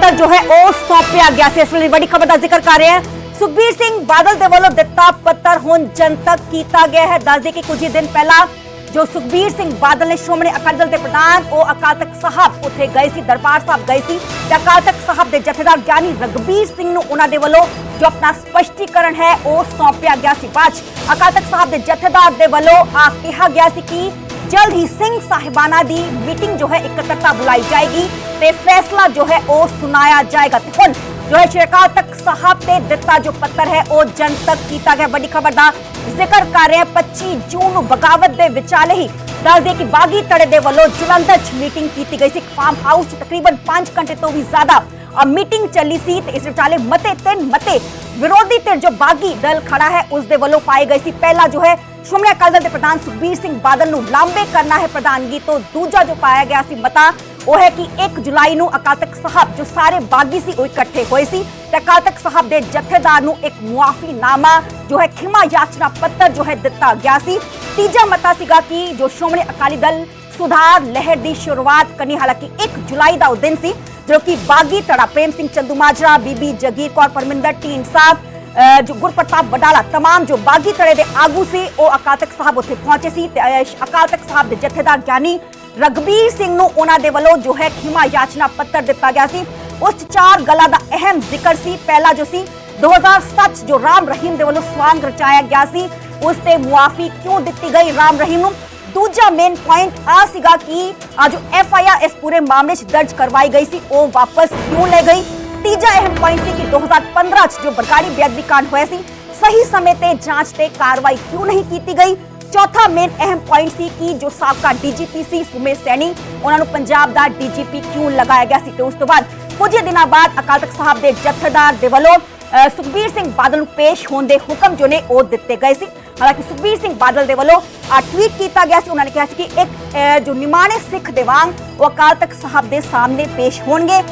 ਪੱਤਰ ਜੋ ਹੈ ਉਹ ਸੌਂਪਿਆ ਗਿਆ ਸੀ। ਇਸ ਵੇਲੇ ਬੜੀ ਖਬਰ ਦਾ ਜ਼ਿਕਰ ਕਰ ਰਹੇ ਹਾਂ। ਸੁਖਬੀਰ ਸਿੰਘ ਬਾਦਲ ਦੇ ਵੱਲੋਂ ਦਿੱਤਾ ਪੱਤਰ। ਹੁਣ ਜਨਤਕ ਕੀਤਾ ਗਿਆ ਹੈ। ਦੱਸ ਦੇ ਕਿ ਕੁਝ ਹੀ ਦਿਨ ਪਹਿਲਾਂ ਜੋ ਸੁਖਬੀਰ ਸਿੰਘ ਬਾਦਲ ਨੇ ਸ਼੍ਰੋਮਣੀ ਅਕਾਲੀ ਦਲ ਦੇ ਪ੍ਰਧਾਨ, ਉਹ ਅਕਾਲ ਤਖਤ ਸਾਹਿਬ ਉੱਥੇ ਗਏ ਸੀ, ਦਰਬਾਰ ਸਾਹਿਬ ਗਏ ਸੀ। ਤੇ ਅਕਾਲ ਤਖਤ ਸਾਹਿਬ ਦੇ ਜਥੇਦਾਰ ਗਿਆਨੀ ਰਗਬੀਰ ਸਿੰਘ ਨੂੰ ਉਹਨਾਂ ਦੇ ਵੱਲੋਂ ਜੋ ਆਪਣਾ ਸਪਸ਼ਟੀਕਰਨ ਹੈ, ਉਹ ਸੌਂਪਿਆ ਗਿਆ ਸੀ। ਬਾਅਦ ਅਕਾਲ ਤਖਤ ਸਾਹਿਬ ਦੇ ਜਥੇਦਾਰ ਦੇ ਵੱਲੋਂ ਆ ਕਿਹਾ ਗਿਆ ਸੀ ਕਿ ਜਲਦ ਹੀ ਸਿੰਘ ਸਾਹਿਬਾਨਾ ਦੀ ਮੀਟਿੰਗ ਜੋ ਹੈ ਇਕੱਤਰਤਾ ਬੁਲਾਈ ਜਾਏਗੀ ਤੇ ਫੈਸਲਾ ਜੋ ਹੈ ਉਹ ਸੁਣਾਇਆ ਜਾਏਗਾ ਤੇ ਹੁਣ ਜੋ ਹੈ ਸ਼੍ਰੀ ਅਕਾਲ ਤਖਤ ਸਾਹਿਬ ਤੇ ਦਿੱਤਾ ਜੋ ਪੱਤਰ ਹੈ ਉਹ ਜਨਤਕ ਕੀਤਾ ਗਿਆ ਵੱਡੀ ਖਬਰ ਦਾ ਜ਼ਿਕਰ ਕਰ ਰਹੇ ਹਾਂ 25 ਜੂਨ ਨੂੰ ਬਗਾਵਤ ਦੇ ਵਿਚਾਲੇ ਹੀ ਦੱਸ ਦੇ ਕਿ ਬਾਗੀ ਤੜੇ ਦੇ ਵੱਲੋਂ ਜਲੰਧਰ 'ਚ ਮੀਟਿੰਗ ਕੀਤੀ ਗਈ ਸੀ ਫਾਰਮ ਹਾਊਸ 'ਚ ਤਕਰੀਬਨ 5 ਘੰਟੇ ਤੋਂ ਵੀ ਜ਼ਿਆਦਾ ਆ ਮੀਟਿੰਗ ਚੱਲੀ ਸੀ ਤੇ ਇਸ ਵਿਚਾਲੇ ਮਤੇ ਤਿੰਨ ਮਤੇ ਵਿਰੋਧੀ ਧਿਰ ਜੋ ਬਾਗੀ ਦਲ ਖੜਾ ਹੈ ਉਸ ਦੇ ਵੱਲੋਂ ਪਾਏ ਗਏ ਸੀ ਪਹਿਲਾ ਜੋ ਹੈ ਸ਼੍ਰੋਮਣੀ ਅਕਾਲੀ ਦਲ ਦੇ ਪ੍ਰਧਾਨ ਸੁਖਬੀਰ ਸਿੰਘ ਬਾਦਲ ਨੂੰ ਲਾਂਬੇ ਕਰਨਾ ਹੈ ਪ੍ਰਧਾਨਗੀ ਤੋਂ, ਦੂਜਾ ਜੋ ਪਾਇਆ ਗਿਆ ਸੀ ਮਤਾ, ਉਹ ਹੈ ਕਿ 1 ਜੁਲਾਈ ਨੂੰ ਅਕਾਲ ਤਖਤ ਸਾਹਿਬ, ਜੋ ਸਾਰੇ ਬਾਗੀ ਸੀ, ਉਹ ਇਕੱਠੇ ਹੋਏ ਸੀ। ਤੇ ਅਕਾਲ ਤਖਤ ਸਾਹਿਬ ਦੇ ਜਥੇਦਾਰ ਨੂੰ ਇੱਕ ਮੁਆਫੀਨਾਮਾ, ਜੋ ਹੈ ਖਿਮਾ ਯਾਚਨਾ ਪੱਤਰ, ਜੋ ਹੈ ਦਿੱਤਾ ਗਿਆ ਸੀ। ਤੀਜਾ ਮਤਾ ਸੀਗਾ ਕਿ ਜੋ ਸ਼੍ਰੋਮਣੀ ਅਕਾਲੀ ਦਲ ਸੁਧਾਰ ਲਹਿਰ ਦੀ ਸ਼ੁਰੂਆਤ ਕਰਨੀ, ਹਾਲਾਂਕਿ 1 ਜੁਲਾਈ ਦਾ ਉਹ ਦਿਨ ਸੀ, ਜੋ ਕਿ ਬਾਗੀ ਧੜਾ ਪ੍ਰੇਮ ਸਿੰਘ ਚੰਦੂਮਾਜਰਾ, ਬੀਬੀ ਜਗੀਰ ਕੌਰ ਪਰਮਿੰਦਰ, ਢੀਂਡਸਾ ਸਾਹਿਬ ਜੋ ਗੁਰਪ੍ਰਤਾਪ ਬਡਾਲਾ तमाम ਜੋ ਬਾਗੀ ਧੜੇ ਦੇ ਆਗੂ ਸੀ ਉਹ ਅਕਾਲ ਤਖਤ ਸਾਹਿਬ ਉੱਥੇ ਪਹੁੰਚੇ ਸੀ ਤੇ ਅਹ ਅਕਾਲ ਤਖਤ ਸਾਹਿਬ ਦੇ ਜਥੇਦਾਰ ਗਿਆਨੀ ਰਗਬੀਰ ਸਿੰਘ ਨੂੰ ਉਹਨਾਂ ਦੇ ਵੱਲੋਂ ਜੋ ਹੈ ਖਿਮਾ ਯਾਚਨਾ ਪੱਤਰ ਦਿੱਤਾ ਗਿਆ ਸੀ ਉਸ 'ਚ ਚਾਰ ਗੱਲਾਂ ਦਾ ਅਹਿਮ ਜ਼ਿਕਰ ਸੀ ਪਹਿਲਾ ਜੋ ਸੀ 2007 'ਚ ਜੋ ਰਾਮ ਰਹੀਮ ਦੇ ਵੱਲੋਂ ਸਵਾਂਗ ਰਚਾਇਆ ਗਿਆ ਸੀ ਉਸ ਤੇ ਮੁਆਫੀ ਕਿਉਂ ਦਿੱਤੀ ਗਈ ਰਾਮ ਰਹੀਮ ਨੂੰ ਦੂਜਾ ਮੇਨ ਪੁਆਇੰਟ ਆ ਸੀਗਾ ਕਿ ਆ ਜੋ ਐਫ ਆਈ ਆਰ ਇਸ ਪੂਰੇ ਮਾਮਲੇ 'ਚ ਦਰਜ ਕਰਵਾਈ ਗਈ ਸੀ ਉਹ ਵਾਪਸ ਕਿਉਂ ਲੈ ਗਈ ਤੀਜਾ ਅਹਿਮ ਪੁਆਇੰਟ ਸੀ ਕਿ 2015 'ਚ ਜੋ ਬਰਗਾੜੀ ਬੇਅਦਬੀ ਕਾਂਡ ਹੋਇਆ ਸੀ, ਸਹੀ ਸਮੇਂ ਤੇ ਜਾਂਚ ਤੇ ਕਾਰਵਾਈ ਕਿਉਂ ਨਹੀਂ ਕੀਤੀ ਗਈ? ਚੌਥਾ ਮੇਨ ਅਹਿਮ ਪੁਆਇੰਟ ਸੀ ਕਿ ਜੋ ਸਾਬਕਾ ਡੀਜੀਪੀ ਸੀ ਸੁਮੇ ਸੈਣੀ, ਉਹਨਾਂ ਨੂੰ ਪੰਜਾਬ ਦਾ ਡੀਜੀਪੀ ਕਿਉਂ ਲਗਾਇਆ ਗਿਆ ਸੀ ਤੇ ਉਸ ਤੋਂ ਬਾਅਦ ਕੁਝ ਦਿਨਾਂ ਬਾਅਦ ਅਕਾਲ ਤਖਤ ਸਾਹਿਬ ਦੇ ਜਥੇਦਾਰ ਦੇ ਵੱਲੋਂ ਸੁਖਬੀਰ ਸਿੰਘ ਬਾਦਲ ਨੂੰ ਪੇਸ਼ ਹੋਣ ਦੇ ਹੁਕਮ ਜੋ ਨੇ ਉਹ ਦਿੱਤੇ ਗਏ ਸੀ। ਹਾਲਾਂਕਿ ਸੁਖਬੀਰ ਸਿੰਘ ਬਾਦਲ ਦੇ ਵੱਲੋਂ ਆ ਟਵੀਟ ਕੀਤਾ ਗਿਆ ਸੀ, ਉਹਨਾਂ ਨੇ ਕਿਹਾ ਸੀ ਕਿ ਇੱਕ ਜੋ ਨਿਮਾਣੇ ਸਿੱਖ ਦੇ ਵਾਂਗ ਉਹ ਅਕਾਲ ਤਖਤ ਸਾਹਿਬ ਦੇ ਸਾਹਮਣੇ ਪੇਸ਼ ਹੋਣਗੇ।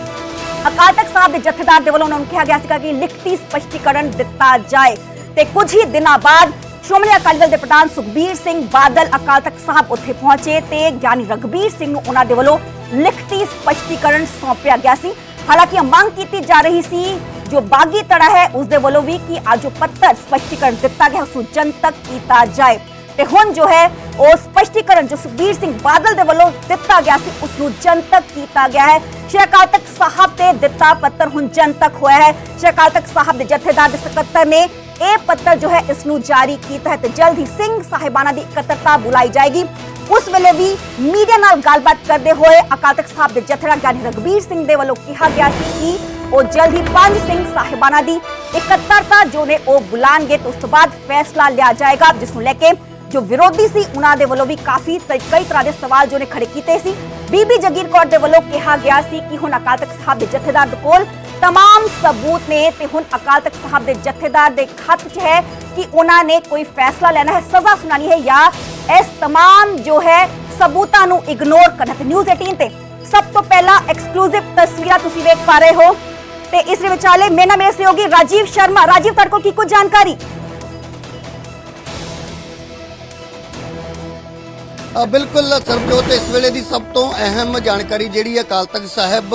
ਅਕਾਲ ਤਖਤ ਸਾਹਿਬ ਦੇ ਜਥੇਦਾਰ ਦੇ ਵੱਲੋਂ ਉਹਨਾਂ ਨੂੰ ਕਿਹਾ ਗਿਆ ਸੀਗਾ ਕਿ ਲਿਖਤੀ ਸਪਸ਼ਟੀਕਰਨ ਦਿੱਤਾ ਜਾਏ ਤੇ ਕੁਝ ਹੀ ਦਿਨਾਂ ਬਾਅਦ ਸ਼੍ਰੋਮਣੀ ਅਕਾਲੀ ਦਲ ਦੇ ਪ੍ਰਧਾਨ ਸੁਖਬੀਰ ਸਿੰਘ ਬਾਦਲ ਅਕਾਲ ਤਖਤ ਸਾਹਿਬ ਉੱਥੇ ਪਹੁੰਚੇ ਤੇ ਗਿਆਨੀ ਰਗਬੀਰ ਸਿੰਘ ਨੂੰ ਉਹਨਾਂ ਦੇ ਵੱਲੋਂ ਲਿਖਤੀ ਸਪਸ਼ਟੀਕਰਨ ਸੌਂਪਿਆ ਗਿਆ ਸੀ ਹਾਲਾਂਕਿ ਇਹ ਮੰਗ ਕੀਤੀ ਜਾ ਰਹੀ ਸੀ ਜੋ ਬਾਗੀ ਤੜਾ ਹੈ ਉਸ ਦੇ ਵੱਲੋਂ ਵੀ ਕਿ ਅੱਜ ਜੋ ਪੱਤਰ ਸਪਸ਼ਟੀਕਰਨ ਦਿੱਤਾ ਗਿਆ ਉਸ ਨੂੰ ਜਨਤਕ ਕੀਤਾ ਜਾਏ ਤੇ ਹੁਣ ਜੋ ਹੈ, ਉਹ ਸਪਸ਼ਟੀਕਰਨ ਜੋ ਸੁਖਬੀਰ ਸਿੰਘ ਬਾਦਲ ਦੇ ਵੱਲੋਂ ਦਿੱਤਾ ਗਿਆ ਸੀ ਉਸ ਨੂੰ ਜਨਤਕ ਕੀਤਾ ਗਿਆ ਹੈ। ਸ਼੍ਰੀ ਅਕਾਲ ਤਖਤ ਸਾਹਿਬ ਤੇ ਦਿੱਤਾ ਪੱਤਰ ਹੁਣ ਜਨਤਕ ਹੋਇਆ ਹੈ। ਸ਼੍ਰੀ ਅਕਾਲ ਤਖਤ ਸਾਹਿਬ ਦੇ ਜਥੇਦਾਰ ਦੇ ਸਕੱਤਰ ਨੇ ਇਹ ਪੱਤਰ ਜੋ ਹੈ ਇਸ ਨੂੰ ਜਾਰੀ ਕੀਤਾ ਹੈ ਤੇ ਜਲਦ ਹੀ ਸਿੰਘ ਸਾਹਿਬਾਨਾ ਦੀ ਇਕੱਤਰਤਾ ਬੁਲਾਈ ਜਾਏਗੀ। ਉਸ ਵੇਲੇ ਵੀ ਮੀਡੀਆ ਨਾਲ ਗੱਲਬਾਤ ਕਰਦੇ ਹੋਏ ਅਕਾਲ ਤਖਤ ਸਾਹਿਬ ਦੇ ਜਥੇਦਾਰ ਗਿਆਨੀ ਰਗਬੀਰ ਸਿੰਘ ਦੇ ਵੱਲੋਂ ਕਿਹਾ ਗਿਆ ਸੀ ਕਿ ਉਹ ਜਲਦ ਹੀ ਪੰਜ ਸਿੰਘ ਸਾਹਿਬਾਨਾਂ ਦੀ ਇਕੱਤਰਤਾ ਜੋ ਨੇ ਉਹ ਬੁਲਾਣਗੇ ਤੇ ਉਸ ਤੋਂ ਬਾਅਦ ਫੈਸਲਾ ਲਿਆ ਜਾਏਗਾ, ਜਿਸ ਨੂੰ ਲੈ ਕੇ ਜੋ ਵਿਰੋਧੀ ਸੀ ਉਹਨਾਂ ਦੇ ਵੱਲੋਂ ਵੀ ਕਾਫੀ ਤ- ਕਈ ਤਰ੍ਹਾਂ ਦੇ ਸਵਾਲ ਜੋ ਨੇ ਖੜੇ ਕੀਤੇ ਸੀ ਬੀਬੀ ਜਗੀਰ ਕੌਰ ਦੇ ਵੱਲੋਂ ਕਿਹਾ ਗਿਆ ਸੀ ਕਿ ਹੁਣ ਅਕਾਲ ਤਖਤ ਸਾਹਿਬ ਦੇ ਜਥੇਦਾਰ ਦੇ ਕੋਲ तमाम ਸਬੂਤ ਨੇ ਤੇ ਹੁਣ ਅਕਾਲ ਤਖਤ ਸਾਹਿਬ ਦੇ ਜਥੇਦਾਰ ਦੇ ਖੱਤ 'ਚ ਹੈ ਕਿ ਉਹਨਾਂ ਨੇ ਕੋਈ ਫੈਸਲਾ ਲੈਣਾ ਹੈ ਸਜ਼ਾ ਸੁਣਾਣੀ ਹੈ ਜਾਂ ਇਸ तमाम ਜੋ ਹੈ ਸਬੂਤਾਂ ਨੂੰ ਇਗਨੋਰ ਕਰਨਾ ਤੇ ਨਿਊਜ਼ 18 ਤੇ ਸਭ ਤੋਂ ਪਹਿਲਾਂ ਐਕਸਕਲੂਸਿਵ ਤਸਵੀਰਾਂ ਤੁਸੀਂ ਵੇਖ ਪਾ ਰਹੇ ਹੋ ਤੇ ਇਸ ਦੇ ਵਿਚਾਲੇ ਮੇਨਾ ਮੇਰੇ ਸਹਿਯੋਗੀ ਰਾਜੀਵ ਸ਼ਰਮਾ ਰਾਜੀਵ ਤੁਹਾਡੇ ਕੋਲ ਕੀ ਕੁਝ ਜਾਣਕਾਰੀ ਬਿਲਕੁਲ ਸਰਬਜੋਤ ਇਸ ਵੇਲੇ ਦੀ ਸਭ ਤੋਂ ਅਹਿਮ ਜਾਣਕਾਰੀ ਜਿਹੜੀ ਅਕਾਲ ਤਖਤ ਸਾਹਿਬ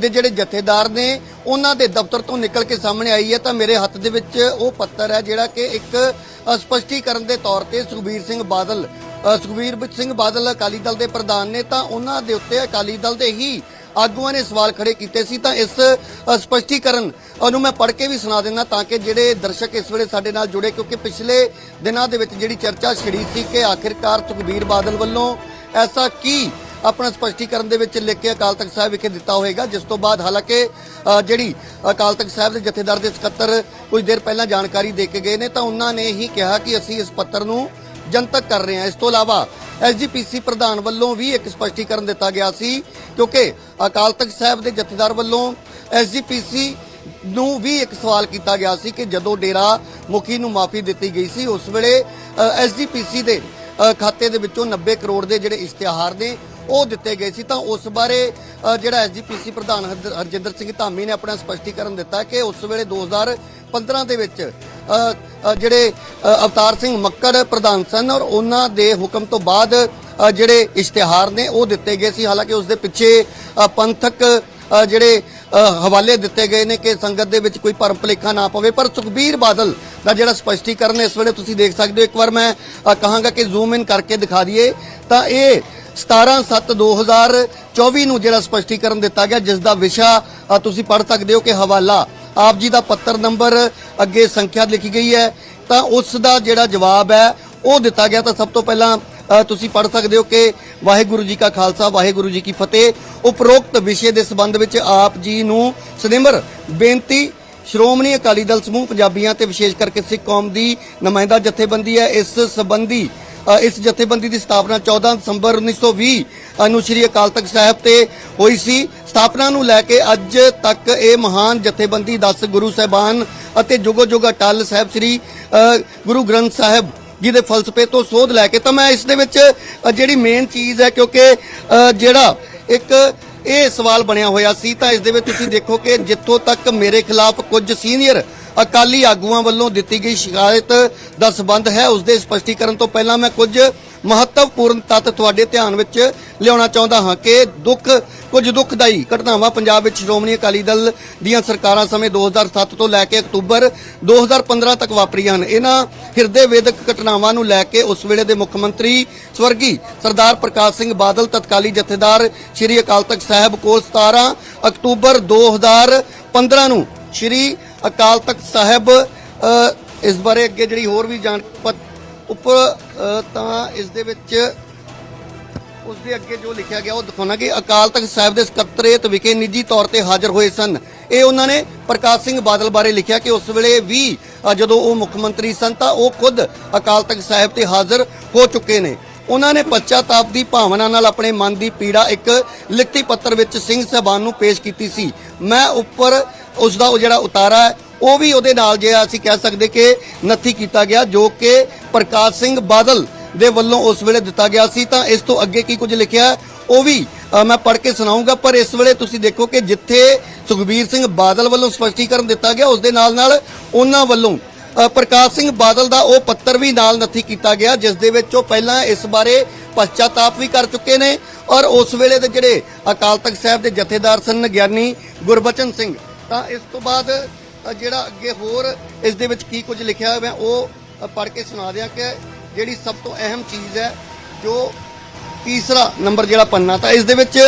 ਦੇ ਜਿਹੜੇ ਜਥੇਦਾਰ ਨੇ ਉਹਨਾਂ ਦੇ ਦਫ਼ਤਰ ਤੋਂ ਨਿਕਲ ਕੇ ਸਾਹਮਣੇ ਆਈ ਹੈ। ਤਾਂ ਮੇਰੇ ਹੱਥ ਦੇ ਵਿੱਚ ਉਹ ਪੱਤਰ ਹੈ ਜਿਹੜਾ ਕਿ ਇੱਕ ਅ, ਸਪਸ਼ਟੀਕਰਨ ਦੇ ਤੌਰ ਤੇ ਸੁਖਬੀਰ ਸਿੰਘ ਬਾਦਲ ਸੁਖਬੀਰ ਸਿੰਘ ਬਾਦਲ ਅਕਾਲੀ ਦਲ ਦੇ ਪ੍ਰਧਾਨ ਨੇ। ਤਾਂ ਉਹਨਾਂ ਦੇ ਉੱਤੇ ਅਕਾਲੀ ਦਲ ਦੇ ਹੀ ਆਗੂਆਂ ਨੇ ਸਵਾਲ ਖੜੇ ਕੀਤੇ ਸੀ ਤਾਂ ਇਸ ਅ, ਸਪਸ਼ਟੀਕਰਨ ਨੂੰ ਮੈਂ ਪੜ੍ਹ ਕੇ ਵੀ ਸੁਣਾ ਦਿੰਦਾ ਤਾਂ ਕਿ ਜਿਹੜੇ ਦਰਸ਼ਕ ਇਸ ਵੇਲੇ ਸਾਡੇ ਨਾਲ ਜੁੜੇ ਕਿਉਂਕਿ ਪਿਛਲੇ ਦਿਨਾਂ ਦੇ ਵਿੱਚ ਜਿਹੜੀ ਚਰਚਾ ਛਿੜੀ ਸੀ ਕਿ ਆਖਿਰਕਾਰ ਸੁਖਬੀਰ ਬਾਦਲ ਵੱਲੋਂ ਐਸਾ ਕੀ ਆਪਣਾ ਸਪਸ਼ਟੀਕਰਨ ਦੇ ਵਿੱਚ ਲਿਖ ਕੇ ਅਕਾਲ ਤਖਤ ਸਾਹਿਬ ਵਿਖੇ ਦਿੱਤਾ ਹੋਵੇਗਾ ਜਿਸ ਤੋਂ ਬਾਅਦ ਹਾਲਾਂਕਿ ਜਿਹੜੀ ਅਕਾਲ ਤਖਤ ਸਾਹਿਬ ਦੇ ਜਥੇਦਾਰ ਦੇ ਸਕੱਤਰ ਕੁਝ ਦੇਰ ਪਹਿਲਾਂ ਜਾਣਕਾਰੀ ਦੇ ਕੇ ਗਏ ਨੇ ਤਾਂ ਉਹਨਾਂ ਨੇ ਹੀ ਕਿਹਾ ਕਿ ਅਸੀਂ ਇਸ ਪੱਤਰ ਨੂੰ ਜਨਤਕ ਕਰ ਰਹੇ ਹਾਂ। ਇਸ ਤੋਂ ਇਲਾਵਾ ਐਸਜੀਪੀਸੀ ਪ੍ਰਧਾਨ ਵੱਲੋਂ ਵੀ ਇੱਕ ਸਪਸ਼ਟੀਕਰਨ ਦਿੱਤਾ ਗਿਆ ਸੀ ਕਿਉਂਕਿ ਅਕਾਲ ਤਖਤ ਸਾਹਿਬ ਦੇ ਜਥੇਦਾਰ ਵੱਲੋਂ ਐਸਜੀਪੀਸੀ ਨੂੰ ਵੀ ਇੱਕ ਸਵਾਲ ਕੀਤਾ ਗਿਆ ਸੀ ਕਿ ਜਦੋਂ ਡੇਰਾ ਮੁਖੀ ਨੂੰ ਮਾਫੀ ਦਿੱਤੀ ਗਈ ਸੀ ਉਸ ਵੇਲੇ ਐਸਜੀਪੀਸੀ ਦੇ ਖਾਤੇ ਦੇ ਵਿੱਚੋਂ 90 ਕਰੋੜ ਦੇ ਜਿਹੜੇ ਇਸ਼ਤਿਹਾਰ ਨੇ ਉਹ ਦਿੱਤੇ ਗਏ ਸੀ। ਤਾਂ ਉਸ ਬਾਰੇ ਅ, ਜਿਹੜਾ ਐਸਜੀਪੀਸੀ ਪ੍ਰਧਾਨ ਹਰਜ- ਹਰਜਿੰਦਰ ਸਿੰਘ ਧਾਮੀ ਨੇ ਆਪਣਾ ਸਪਸ਼ਟੀਕਰਨ ਦਿੱਤਾ ਕਿ ਉਸ ਵੇਲੇ 2015 ਦੇ ਵਿੱਚ ਜਿਹੜੇ ਅਵਤਾਰ ਸਿੰਘ ਮੱਕੜ ਪ੍ਰਧਾਨ ਸਨ ਔਰ ਉਹਨਾਂ ਦੇ ਹੁਕਮ ਤੋਂ ਬਾਅਦ ਜਿਹੜੇ ਇਸ਼ਤਿਹਾਰ ਨੇ ਉਹ ਦਿੱਤੇ ਗਏ ਸੀ। ਹਾਲਾਂਕਿ ਉਸ ਦੇ ਪਿੱਛੇ ਪੰਥਕ ਜਿਹੜੇ ਹਵਾਲੇ ਦਿੱਤੇ ਗਏ ਨੇ ਕਿ ਸੰਗਤ ਦੇ ਵਿੱਚ ਕੋਈ ਭਰਮ ਭੁਲੇਖਾ ਨਾ ਪਵੇ। ਪਰ ਸੁਖਬੀਰ ਬਾਦਲ ਦਾ ਜਿਹੜਾ ਸਪਸ਼ਟੀਕਰਨ ਇਸ ਵੇਲੇ ਤੁਸੀਂ ਦੇਖ ਸਕਦੇ ਹੋ। ਇੱਕ ਵਾਰ ਮੈਂ ਕਹਾਂਗਾ ਕਿ ਜ਼ੂਮ ਇਨ ਕਰਕੇ ਦਿਖਾ ਦਈਏ। ਤਾਂ ਇਹ 17/7/2024 ਨੂੰ ਜਿਹੜਾ ਸਪਸ਼ਟੀਕਰਨ ਦਿੱਤਾ ਗਿਆ, ਜਿਸ ਦਾ ਵਿਸ਼ਾ ਤੁਸੀਂ ਪੜ੍ਹ ਸਕਦੇ ਹੋ ਕਿ ਹਵਾਲਾ ਆਪ ਜੀ ਦਾ ਪੱਤਰ ਨੰਬਰ ਅੱਗੇ ਸੰਖਿਆ ਲਿਖੀ ਗਈ ਹੈ, ਤਾਂ ਉਸ ਦਾ ਜਿਹੜਾ ਜਵਾਬ ਹੈ, ਉਹ ਦਿੱਤਾ ਗਿਆ। ਤਾਂ ਸਭ ਤੋਂ ਪਹਿਲਾਂ ਤੁਸੀਂ ਪੜ੍ਹ ਸਕਦੇ ਹੋ ਕਿ ਵਾਹਿਗੁਰੂ ਜੀ ਕਾ ਖਾਲਸਾ, ਵਾਹਿਗੁਰੂ ਜੀ ਕੀ ਫਤਿਹ। ਉਪਰੋਕਤ ਵਿਸ਼ੇ ਦੇ ਸੰਬੰਧ ਵਿੱਚ ਆਪ ਜੀ ਨੂੰ ਸਨਿਮਰ, ਬੇਨਤੀ, ਸ਼੍ਰੋਮਣੀ ਅਕਾਲੀ ਦਲ ਸਮੂਹ, ਪੰਜਾਬੀਆਂ ਤੇ ਵਿਸ਼ੇਸ਼ ਕਰਕੇ ਸਿੱਖ ਕੌਮ ਦੀ ਨੁਮਾਇੰਦਾ ਜਥੇਬੰਦੀ ਹੈ। ਇਸ ਸੰਬੰਧੀ ਇਸ ਜਥੇਬੰਦੀ ਦੀ ਸਥਾਪਨਾ 14 ਦਸੰਬਰ 1920 ਨੂੰ ਸ੍ਰੀ ਅਕਾਲ ਤਖਤ ਸਾਹਿਬ ਤੇ ਹੋਈ ਸੀ। ਸਥਾਪਨਾ ਨੂੰ ਲੈ ਕੇ ਅੱਜ ਤੱਕ ਇਹ ਮਹਾਨ ਜਥੇਬੰਦੀ 10 ਗੁਰੂ ਸਾਹਿਬਾਨ ਅਤੇ ਜੁਗੋ ਜੁਗ ਅਟਲ ਸਾਹਿਬ ਸ੍ਰੀ ਗੁਰੂ ਗ੍ਰੰਥ ਸਾਹਿਬ ਜੀ ਦੇ ਫਲਸਫੇ ਤੋਂ ਸੋਧ ਲੈ ਕੇ ਤਾਂ ਮੈਂ ਇਸ ਦੇ ਵਿੱਚ ਜਿਹੜੀ ਮੇਨ ਚੀਜ਼ ਹੈ ਕਿਉਂਕਿ ਜਿਹੜਾ ਇੱਕ ਇਹ ਸਵਾਲ ਬਣਿਆ ਹੋਇਆ ਸੀ ਤਾਂ ਇਸ ਦੇ ਵਿੱਚ ਤੁਸੀਂ ਦੇਖੋ ਕਿ ਜਿੱਥੋਂ ਤੱਕ ਮੇਰੇ ਖਿਲਾਫ ਕੁਝ ਸੀਨੀਅਰ ਅਕਾਲੀ ਆਗੂਆਂ ਵੱਲੋਂ ਦਿੱਤੀ ਗਈ ਸ਼ਿਕਾਇਤ ਦਾ ਸਬੰਧ ਹੈ, ਉਸ ਦੇ ਸਪਸ਼ਟੀਕਰਨ ਤੋਂ ਪਹਿਲਾਂ ਮੈਂ ਕੁਝ ਮਹੱਤਵਪੂਰਨ ਤੱਤ ਤੁਹਾਡੇ ਧਿਆਨ ਵਿੱਚ ਲਿਆਉਣਾ ਚਾਹੁੰਦਾ ਹਾਂ ਕਿ ਦੁੱਖ ਕੁਝ ਦੁੱਖਦਾਈ ਘਟਨਾਵਾਂ ਪੰਜਾਬ ਵਿੱਚ ਸ਼੍ਰੋਮਣੀ ਅਕਾਲੀ ਦਲ ਦੀਆਂ ਸਰਕਾਰਾਂ ਸਮੇਂ 2007 ਤੋਂ ਲੈ ਕੇ ਅਕਤੂਬਰ 2015 ਤੱਕ ਵਾਪਰੀਆਂ ਹਨ। ਇਹਨਾਂ ਹਿਰਦੇ ਵੇਦਕ ਘਟਨਾਵਾਂ ਨੂੰ ਲੈ ਕੇ ਉਸ ਵੇਲੇ ਦੇ ਮੁੱਖ ਮੰਤਰੀ ਸਵਰਗੀ ਸਰਦਾਰ ਪ੍ਰਕਾਸ਼ ਸਿੰਘ ਬਾਦਲ, ਤਤਕਾਲੀ ਜਥੇਦਾਰ ਸ੍ਰੀ ਅਕਾਲ ਤਖਤ ਸਾਹਿਬ ਕੋਲ 17 ਅਕਤੂਬਰ 2015 ਨੂੰ ਸ੍ਰੀ ਅਕਾਲ ਤਖਤ ਸਾਹਿਬ ਇਸ ਬਾਰੇ ਅੱਗੇ ਜਿਹੜੀ ਹੋਰ ਵੀ ਜਾਣ ਪਤ- ਉੱਪਰ ਤਾਂ ਇਸ ਦੇ ਵਿੱਚ ਉਸ ਦੇ ਅੱਗੇ ਜੋ ਲਿਖਿਆ ਗਿਆ ਉਹ ਦਿਖਾਉਣਾ ਕਿ ਅਕਾਲ ਤਖਤ ਸਾਹਿਬ ਦੇ ਸਕੱਤਰੇਤ ਵਿਖੇ ਨਿੱਜੀ ਤੌਰ ਤੇ ਹਾਜ਼ਰ ਹੋਏ ਸਨ। ਇਹ ਉਹਨਾਂ ਨੇ ਪ੍ਰਕਾਸ਼ ਸਿੰਘ ਬਾਦਲ ਬਾਰੇ ਲਿਖਿਆ ਕਿ ਉਸ ਵੇਲੇ ਵੀ ਜਦੋਂ ਉਹ ਮੁੱਖ ਮੰਤਰੀ ਸਨ ਤਾਂ ਉਹ ਖੁਦ ਅਕਾਲ ਤਖਤ ਸਾਹਿਬ ਤੇ ਹਾਜ਼ਰ ਹੋ ਚੁੱਕੇ ਨੇ। ਉਹਨਾਂ ਨੇ ਪਛਤਾਪ ਦੀ ਭਾਵਨਾ ਨਾਲ ਆਪਣੇ ਮਨ ਦੀ ਪੀੜਾ ਇੱਕ ਲਿਖਤੀ ਪੱਤਰ ਵਿੱਚ ਸਿੰਘ ਸਾਹਿਬਾਨ ਨੂੰ ਪੇਸ਼ ਕੀਤੀ ਸੀ। ਮੈਂ ਉੱਪਰ ਉਸ ਦਾ ਉਹ ਜਿਹੜਾ ਉਤਾਰਾ ਹੈ, ਉਹ ਵੀ ਉਹਦੇ ਨਾਲ ਜੇ ਅਸੀਂ ਕਹਿ ਸਕਦੇ ਕਿ ਨੱਥੀ ਕੀਤਾ ਗਿਆ, ਜੋ ਕਿ ਪ੍ਰਕਾਸ਼ ਸਿੰਘ ਬਾਦਲ ਦੇ ਵੱਲੋਂ ਉਸ ਵੇਲੇ ਦਿੱਤਾ ਗਿਆ ਸੀ, ਤਾਂ ਇਸ ਤੋਂ ਅੱਗੇ ਕੀ ਕੁਝ ਲਿਖਿਆ ਉਹ ਵੀ ਮੈਂ ਪੜ੍ਹ ਕੇ ਸੁਣਾਉਂਗਾ ਪਰ ਇਸ ਵੇਲੇ ਤੁਸੀਂ ਦੇਖੋ ਕਿ ਜਿੱਥੇ ਸੁਖਬੀਰ ਸਿੰਘ ਬਾਦਲ ਵੱਲੋਂ ਸਪਸ਼ਟੀਕਰਨ ਦਿੱਤਾ ਗਿਆ, ਉਸ ਦੇ ਨਾਲ ਨਾਲ ਉਹਨਾਂ ਵੱਲੋਂ ਪ੍ਰਕਾਸ਼ ਸਿੰਘ ਬਾਦਲ ਦਾ ਉਹ ਪੱਤਰ ਵੀ ਨਾਲ ਨੱਥੀ ਕੀਤਾ ਗਿਆ, ਜਿਸ ਦੇ ਵਿੱਚ ਉਹ ਪਹਿਲਾਂ ਇਸ ਬਾਰੇ ਪਛਤਾਤਾਪ ਵੀ ਕਰ ਚੁੱਕੇ ਨੇ ਔਰ ਉਸ ਵੇਲੇ ਦੇ ਜਿਹੜੇ ਅਕਾਲ ਤਖਤ ਸਾਹਿਬ ਦੇ ਜਥੇਦਾਰ ਸਨ, ਗਿਆਨੀ ਗੁਰਬਚਨ ਸਿੰਘ। ਤਾਂ ਇਸ ਤੋਂ ਬਾਅਦ ਜਿਹੜਾ ਅੱਗੇ ਹੋਰ ਇਸ ਦੇ ਵਿੱਚ ਕੀ ਕੁਝ ਲਿਖਿਆ ਹੋਇਆ ਉਹ ਪੜ੍ਹ ਕੇ ਸੁਣਾ ਦਿਆਂ ਕਿ ਜਿਹੜੀ ਸਭ ਤੋਂ ਅਹਿਮ ਚੀਜ਼ ਹੈ, ਜੋ ਤੀਸਰਾ ਨੰਬਰ ਜਿਹੜਾ ਪੰਨਾ, ਤਾਂ ਇਸ ਦੇ ਵਿੱਚ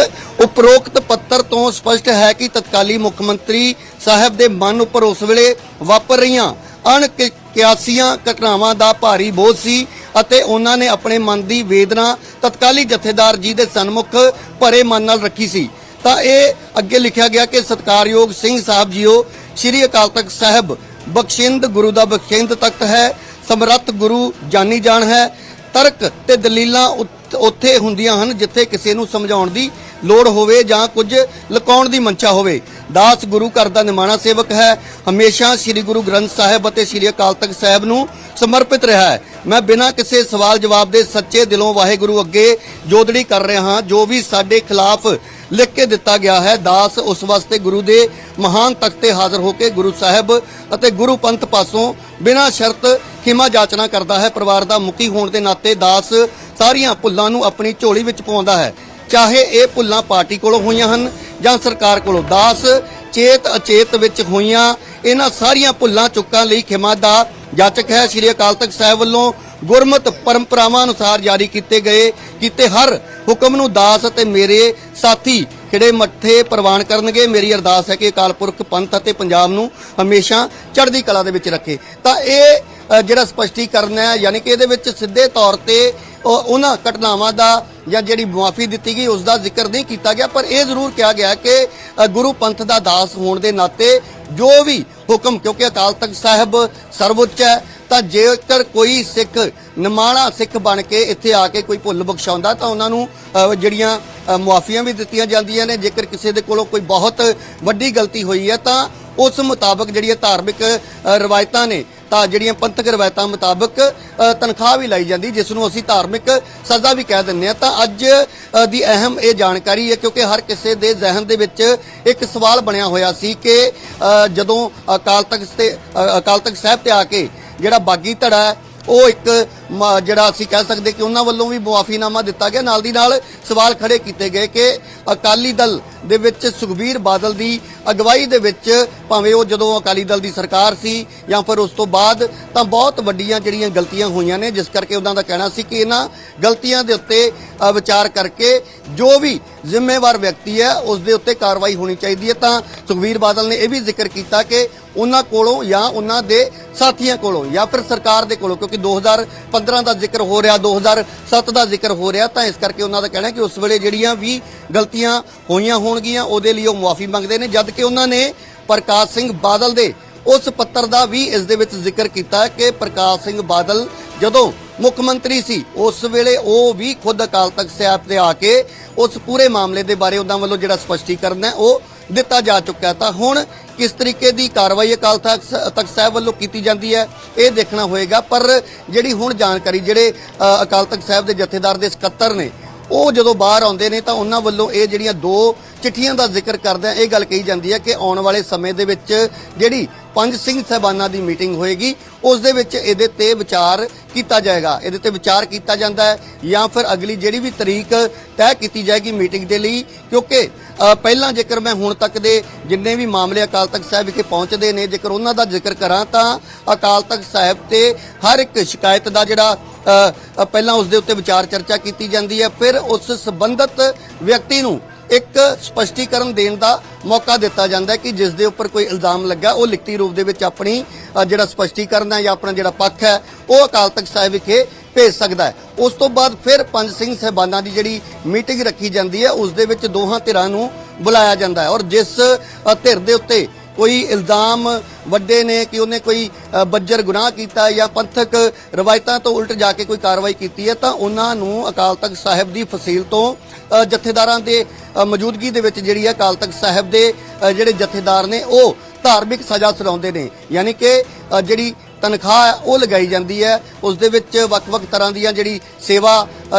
ਉਪਰੋਕਤ ਪੱਤਰ ਤੋਂ ਸਪਸ਼ਟ ਹੈ ਕਿ ਤਤਕਾਲੀ ਮੁੱਖ ਮੰਤਰੀ ਸਾਹਿਬ ਦੇ ਮਨ ਉੱਪਰ ਉਸ ਵੇਲੇ ਵਾਪਰ ਰਹੀਆਂ ਅਣਕਿਆਸੀਆਂ ਘਟਨਾਵਾਂ ਦਾ ਭਾਰੀ ਬੋਝ ਸੀ ਅਤੇ ਉਹਨਾਂ ਨੇ ਆਪਣੇ ਮਨ ਦੀ ਵੇਦਨਾ ਤਤਕਾਲੀ ਜਥੇਦਾਰ ਜੀ ਦੇ ਸਨਮੁਖ ਭਰੇ ਮਨ ਨਾਲ ਰੱਖੀ ਸੀ। ਤਾਂ ਇਹ ਅੱਗੇ ਲਿਖਿਆ ਗਿਆ ਕਿ ਸਤਕਾਰਯੋਗ ਸਿੰਘ ਸਾਹਿਬ ਜੀਓ, ਸ੍ਰੀ ਅਕਾਲ ਤਖਤ ਸਾਹਿਬ, ਬਖਸ਼ਿੰਦ ਗੁਰੂ ਦਾ ਬਖਸ਼ਿੰਦ ਤਖਤ ਹੈ। ਸਮਰੱਥ ਗੁਰੂ ਜਾਨੀ ਜਾਣ ਹੈ। ਤਰਕ ਤੇ ਦਲੀਲਾਂ ਉੱਥੇ ਹੁੰਦੀਆਂ ਹਨ ਜਿੱਥੇ ਕਿਸੇ ਨੂੰ ਸਮਝਾਉਣ ਦੀ ਲੋੜ ਹੋਵੇ ਜਾਂ ਕੁਝ ਲੁਕਾਉਣ ਦੀ ਮੰਚਾ ਹੋਵੇ। ਦਾਸ ਗੁਰੂ ਘਰ ਦਾ ਨਿਮਾਣਾ ਸੇਵਕ ਹੈ। ਹਮੇਸ਼ਾ ਸ੍ਰੀ ਗੁਰੂ ਗ੍ਰੰਥ ਸਾਹਿਬ ਅਤੇ ਸ੍ਰੀ ਅਕਾਲ ਤਖਤ ਸਾਹਿਬ ਨੂੰ ਸਮਰਪਿਤ ਰਿਹਾ ਹੈ। ਮੈਂ ਬਿਨਾਂ ਕਿਸੇ ਸਵਾਲ ਜਵਾਬ ਦੇ ਸੱਚੇ ਦਿਲੋਂ ਵਾਹਿਗੁਰੂ ਅੱਗੇ ਜੋਦੜੀ ਕਰ ਰਿਹਾ ਹਾਂ। ਜੋ ਵੀ ਸਾਡੇ ਖਿਲਾਫ ਲਿਖ ਕੇ ਦਿੱਤਾ ਗਿਆ ਹੈ। ਦਾਸ ਉਸ ਵਾਸਤੇ ਗੁਰੂ ਦੇ ਮਹਾਨ ਤਖਤ ਤੇ ਹਾਜ਼ਰ ਹੋ ਕੇ ਗੁਰੂ ਸਾਹਿਬ ਅਤੇ ਗੁਰੂ ਪੰਥ ਪਾਸੋਂ ਬਿਨਾਂ ਸ਼ਰਤ ਖਿਮਾ ਜਾਚਨਾ ਕਰਦਾ ਹੈ। ਪਰਿਵਾਰ ਦਾ ਮੁਖੀ ਹੋਣ ਦੇ ਨਾਤੇ ਦਾਸ ਸਾਰੀਆਂ ਭੁੱਲਾਂ ਨੂੰ ਆਪਣੀ ਝੋਲੀ ਵਿੱਚ ਪਾਉਂਦਾ ਹੈ। ਚਾਹੇ ਇਹ ਭੁੱਲਾਂ ਪਾਰਟੀ ਕੋਲੋਂ ਹੋਈਆਂ ਹਨ ਜਾਂ ਸਰਕਾਰ ਕੋਲੋਂ, ਦਾਸ ਚੇਤ ਅਚੇਤ ਵਿੱਚ ਹੋਈਆਂ ਇਹਨਾਂ ਸਾਰੀਆਂ ਭੁੱਲਾਂ ਚੁੱਕਾਂ ਲਈ ਖਿਮਾ ਦਾ ਜਾਚਕ ਹੈ ਸ੍ਰੀ ਅਕਾਲ ਤਖਤ ਸਾਹਿਬ ਵੱਲੋਂ ਗੁਰਮਤ ਪਰੰਪਰਾਵਾਂ ਅਨੁਸਾਰ ਜਾਰੀ ਕੀਤੇ ਗਏ, ਕੀਤੇ ਹਰ ਹੁਕਮ ਨੂੰ ਦਾਸ ਅਤੇ ਮੇਰੇ ਸਾਥੀ ਖਿੜੇ ਮੱਥੇ ਪ੍ਰਵਾਨ ਕਰਨਗੇ। ਮੇਰੀ ਅਰਦਾਸ ਹੈ ਕਿ ਅਕਾਲ ਪੁਰਖ ਪੰਥ ਅਤੇ ਪੰਜਾਬ ਨੂੰ ਹਮੇਸ਼ਾ ਚੜ੍ਹਦੀ ਕਲਾ ਦੇ ਵਿੱਚ ਰੱਖੇ। ਤਾਂ ਇਹ ਜਿਹੜਾ ਸਪਸ਼ਟੀਕਰਨ ਹੈ, ਯਾਨੀ ਕਿ ਇਹਦੇ ਵਿੱਚ ਸਿੱਧੇ ਤੌਰ ਤੇ ਉਹਨਾਂ ਘਟਨਾਵਾਂ ਦਾ ਜਾਂ ਜਿਹੜੀ ਮੁਆਫੀ ਦਿੱਤੀ ਗਈ, ਉਸ ਦਾ ਜ਼ਿਕਰ ਨਹੀਂ ਕੀਤਾ ਗਿਆ, ਪਰ ਇਹ ਜ਼ਰੂਰ ਕਿਹਾ ਗਿਆ ਕਿ ਗੁਰੂ ਪੰਥ ਦਾ ਦਾਸ ਹੋਣ ਦੇ ਨਾਤੇ ਜੋ ਵੀ ਹੁਕਮ, ਕਿਉਂਕਿ ਅਕਾਲ ਤਖਤ ਸਾਹਿਬ ਸਰਵਉੱਚ ਹੈ ਤਾਂ ਜੇਕਰ ਕੋਈ ਸਿੱਖ ਨਿਮਾਣਾ ਸਿੱਖ ਬਣ ਕੇ ਇੱਥੇ ਆ ਕੇ ਕੋਈ ਭੁੱਲ ਬਖਸ਼ਾਉਂਦਾ ਤਾਂ ਉਹਨਾਂ ਨੂੰ ਜਿਹੜੀਆਂ ਮੁਆਫੀਆਂ ਵੀ ਦਿੱਤੀਆਂ ਜਾਂਦੀਆਂ ਨੇ। ਜੇਕਰ ਕਿਸੇ ਦੇ ਕੋਲੋਂ ਕੋਈ ਬਹੁਤ ਵੱਡੀ ਗਲਤੀ ਹੋਈ ਹੈ ਤਾਂ ਉਸ ਮੁਤਾਬਕ ਜਿਹੜੀਆਂ ਧਾਰਮਿਕ ਰਵਾਇਤਾਂ ਨੇ, ਤਾਂ ਜਿਹੜੀਆਂ ਪੰਥਕ ਰਵਾਇਤਾਂ ਮੁਤਾਬਕ ਤਨਖਾਹ ਵੀ ਲਾਈ ਜਾਂਦੀ, ਜਿਸ ਨੂੰ ਅਸੀਂ ਧਾਰਮਿਕ ਸਜ਼ਾ ਵੀ ਕਹਿ ਦਿੰਦੇ ਆ ਤਾਂ ਅੱਜ ਦੀ ਅਹਿਮ ਇਹ ਜਾਣਕਾਰੀ ਹੈ, ਕਿਉਂਕਿ ਹਰ ਕਿਸੇ ਦੇ ਜ਼ਿਹਨ ਦੇ ਵਿੱਚ ਇੱਕ ਸਵਾਲ ਬਣਿਆ ਹੋਇਆ ਸੀ ਕਿ ਜਦੋਂ ਅਕਾਲ ਤਖਤ ਤੇ ਅਕਾਲ ਤਖਤ ਸਾਹਿਬ ਤੇ ਆ ਕੇ ਜਿਹੜਾ ਬਾਗੀ ਧੜਾ ਹੈ, ਉਹ ਇੱਕ ਮ- ਜਿਹੜਾ ਅਸੀਂ ਕਹਿ ਸਕਦੇ ਕਿ ਉਹਨਾਂ ਵੱਲੋਂ ਵੀ ਮੁਆਫੀਨਾਮਾ ਦਿੱਤਾ ਗਿਆ। ਨਾਲ ਦੀ ਨਾਲ ਸਵਾਲ ਖੜੇ ਕੀਤੇ ਗਏ ਕਿ ਅਕਾਲੀ ਦਲ ਦੇ ਵਿੱਚ ਸੁਖਬੀਰ ਬਾਦਲ ਦੀ ਅਗਵਾਈ ਦੇ ਵਿੱਚ ਭਾਵੇਂ ਉਹ ਜਦੋਂ ਅਕਾਲੀ ਦਲ ਦੀ ਸਰਕਾਰ ਸੀ ਜਾਂ ਫਿਰ ਉਸ ਤੋਂ ਬਾਅਦ ਤਾਂ ਬਹੁਤ ਵੱਡੀਆਂ ਜਿਹੜੀਆਂ ਗਲਤੀਆਂ ਹੋਈਆਂ ਨੇ, ਜਿਸ ਕਰਕੇ ਉਹਨਾਂ ਦਾ ਕਹਿਣਾ ਸੀ ਕਿ ਇਹਨਾਂ ਗਲਤੀਆਂ ਦੇ ਉੱਤੇ ਵਿਚਾਰ ਕਰਕੇ ਜੋ ਵੀ ਜ਼ਿੰਮੇਵਾਰ ਵਿਅਕਤੀ ਹੈ, ਉਸ ਦੇ ਉੱਤੇ ਕਾਰਵਾਈ ਹੋਣੀ ਚਾਹੀਦੀ ਹੈ। ਤਾਂ ਸੁਖਬੀਰ ਬਾਦਲ ਨੇ ਇਹ ਵੀ ਜ਼ਿਕਰ ਕੀਤਾ ਕਿ ਉਹਨਾਂ ਕੋਲੋਂ ਜਾਂ ਉਹਨਾਂ ਦੇ ਸਾਥੀਆਂ ਕੋਲੋਂ ਜਾਂ ਫਿਰ ਸਰਕਾਰ ਦੇ ਕੋਲੋਂ, ਕਿਉਂਕਿ 2015 ਦਾ ਜ਼ਿਕਰ ਹੋ ਰਿਹਾ 2007 ਦਾ ਜ਼ਿਕਰ ਹੋ ਰਿਹਾ, ਤਾਂ ਇਸ ਕਰਕੇ ਉਹਨਾਂ ਦਾ ਕਹਿਣਾ ਕਿ ਉਸ ਵੇਲੇ ਜਿਹੜੀਆਂ ਵੀ ਗਲਤੀਆਂ ਹੋਈਆਂ ਹੋਣਗੀਆਂ, ਉਹਦੇ ਲਈ ਉਹ ਮੁਆਫੀ ਮੰਗਦੇ ਨੇ, ਜਦ ਕਿ ਉਹਨਾਂ ਨੇ ਪ੍ਰਕਾਸ਼ ਸਿੰਘ ਬਾਦਲ ਦੇ ਉਸ ਪੱਤਰ ਦਾ ਵੀ ਇਸ ਦੇ ਵਿੱਚ ਜ਼ਿਕਰ ਕੀਤਾ ਕਿ ਪ੍ਰਕਾਸ਼ ਸਿੰਘ ਬਾਦਲ ਜਦੋਂ ਮੁੱਖ ਮੰਤਰੀ ਸੀ, ਉਸ ਵੇਲੇ ਉਹ ਵੀ ਖੁਦ ਅਕਾਲ ਤਖਤ ਸਾਹਿਬ ਤੇ ਆ ਕੇ ਉਸ ਪੂਰੇ ਮਾਮਲੇ ਦੇ ਬਾਰੇ ਉਹਨਾਂ ਵੱਲੋਂ ਜਿਹੜਾ ਸਪਸ਼ਟੀਕਰਨ ਹੈ, ਉਹ ਦਿੱਤਾ ਜਾ ਚੁੱਕਾ ਤਾਂ ਹੁਣ ਕਿਸ ਤਰੀਕੇ ਦੀ ਕਾਰਵਾਈ ਅਕਾਲ ਤਖਤ ਸ- ਤਖਤ ਸਾਹਿਬ ਵੱਲੋਂ ਕੀਤੀ ਜਾਂਦੀ ਹੈ, ਇਹ ਦੇਖਣਾ ਹੋਏਗਾ। ਪਰ ਜਿਹੜੀ ਹੁਣ ਜਾਣਕਾਰੀ, ਜਿਹੜੇ ਅਕਾਲ ਤਖਤ ਸਾਹਿਬ ਦੇ ਜਥੇਦਾਰ ਦੇ ਸਕੱਤਰ ਨੇ, ਉਹ ਜਦੋਂ ਬਾਹਰ ਆਉਂਦੇ ਨੇ ਤਾਂ ਉਹਨਾਂ ਵੱਲੋਂ ਇਹ ਜਿਹੜੀਆਂ ਦੋ ਚਿੱਠੀਆਂ ਦਾ ਜ਼ਿਕਰ ਕਰਦਿਆਂ ਇਹ ਗੱਲ ਕਹੀ ਜਾਂਦੀ ਹੈ ਕਿ ਆਉਣ ਵਾਲੇ ਸਮੇਂ ਦੇ ਵਿੱਚ ਜਿਹੜੀ ਪੰਜ ਸਿੰਘ ਸਹਿਬਾਨਾਂ ਦੀ ਮੀਟਿੰਗ ਹੋਏਗੀ, ਉਸ ਦੇ ਵਿੱਚ ਇਹਦੇ ਤੇ ਵਿਚਾਰ ਕੀਤਾ ਜਾਏਗਾ। ਇਹਦੇ ਤੇ ਵਿਚਾਰ ਕੀਤਾ ਜਾਂਦਾ ਹੈ ਜਾਂ ਫਿਰ ਅਗਲੀ ਜਿਹੜੀ ਵੀ ਤਰੀਕ ਤੈਅ ਕੀਤੀ ਜਾਏਗੀ ਮੀਟਿੰਗ ਦੇ ਲਈ, ਕਿਉਂਕਿ ਪਹਿਲਾਂ ਜੇਕਰ ਮੈਂ ਹੁਣ ਤੱਕ ਦੇ ਜਿੰਨੇ ਵੀ ਮਾਮਲੇ ਅਕਾਲ ਤਖਤ ਸਾਹਿਬ ਵਿਖੇ ਪਹੁੰਚਦੇ ਨੇ, ਜੇਕਰ ਉਹਨਾਂ ਦਾ ਜ਼ਿਕਰ ਕਰਾਂ ਤਾਂ ਅਕਾਲ ਤਖਤ ਸਾਹਿਬ ਤੇ ਹਰ ਇੱਕ ਸ਼ਿਕਾਇਤ ਦਾ ਜਿਹੜਾ ਪਹਿਲਾਂ ਉਸ ਦੇ ਉੱਤੇ ਵਿਚਾਰ ਚਰਚਾ ਕੀਤੀ ਜਾਂਦੀ ਹੈ, ਫਿਰ ਉਸ ਸੰਬੰਧਤ ਵਿਅਕਤੀ ਨੂੰ ਇੱਕ ਸਪਸ਼ਟੀਕਰਨ ਦੇਣ ਦਾ ਮੌਕਾ ਦਿੱਤਾ ਜਾਂਦਾ ਕਿ ਜਿਸ ਦੇ ਉੱਪਰ ਕੋਈ ਇਲਜ਼ਾਮ ਲੱਗਾ, ਉਹ ਲਿਖਤੀ ਰੂਪ ਦੇ ਵਿੱਚ ਆਪਣੀ ਜਿਹੜਾ ਸਪਸ਼ਟੀਕਰਨ ਹੈ ਜਾਂ ਆਪਣਾ ਜਿਹੜਾ ਪੱਖ ਹੈ, ਉਹ ਅਕਾਲ ਤਖਤ ਸਾਹਿਬ ਵਿਖੇ ਭੇਜ ਸਕਦਾ ਹੈ। ਉਸ ਤੋਂ ਬਾਅਦ ਫਿਰ ਪੰਜ ਸਿੰਘ ਸਹਿਬਾਨਾਂ ਦੀ ਜਿਹੜੀ ਮੀਟਿੰਗ ਰੱਖੀ ਜਾਂਦੀ ਹੈ, ਉਸ ਦੇ ਵਿੱਚ ਦੋਹਾਂ ਧਿਰਾਂ ਨੂੰ ਬੁਲਾਇਆ ਜਾਂਦਾ ਹੈ ਔਰ ਜਿਸ ਧਿਰ ਦੇ ਉੱਤੇ ਕੋਈ ਇਲਜ਼ਾਮ ਵੱਡੇ ਨੇ ਕਿ ਉਹਨੇ ਕੋਈ ਬੱਜਰ ਗੁਨਾਹ ਕੀਤਾ ਜਾਂ ਪੰਥਕ ਰਵਾਇਤਾਂ ਤੋਂ ਉਲਟ ਜਾ ਕੇ ਕੋਈ ਕਾਰਵਾਈ ਕੀਤੀ ਹੈ ਤਾਂ ਉਹਨਾਂ ਨੂੰ ਅਕਾਲ ਤਖਤ ਸਾਹਿਬ ਦੀ ਫਸੀਲ ਤੋਂ ਜਥੇਦਾਰਾਂ ਦੇ ਮੌਜੂਦਗੀ ਦੇ ਵਿੱਚ ਜਿਹੜੀ ਹੈ ਅਕਾਲ ਤਖਤ ਸਾਹਿਬ ਦੇ ਜਿਹੜੇ ਜਥੇਦਾਰ ਨੇ ਉਹ ਧਾਰਮਿਕ ਸਜ਼ਾ ਸੁਣਾਉਂਦੇ ਨੇ। ਯਾਨੀ ਕਿ ਜਿਹੜੀ ਤਨਖਾਹ ਉਹ ਲਗਾਈ ਜਾਂਦੀ ਹੈ। ਉਸ ਦੇ ਵਿੱਚ ਵੱਖ-ਵੱਖ ਤਰ੍ਹਾਂ ਦੀਆਂ ਜਿਹੜੀ ਸੇਵਾ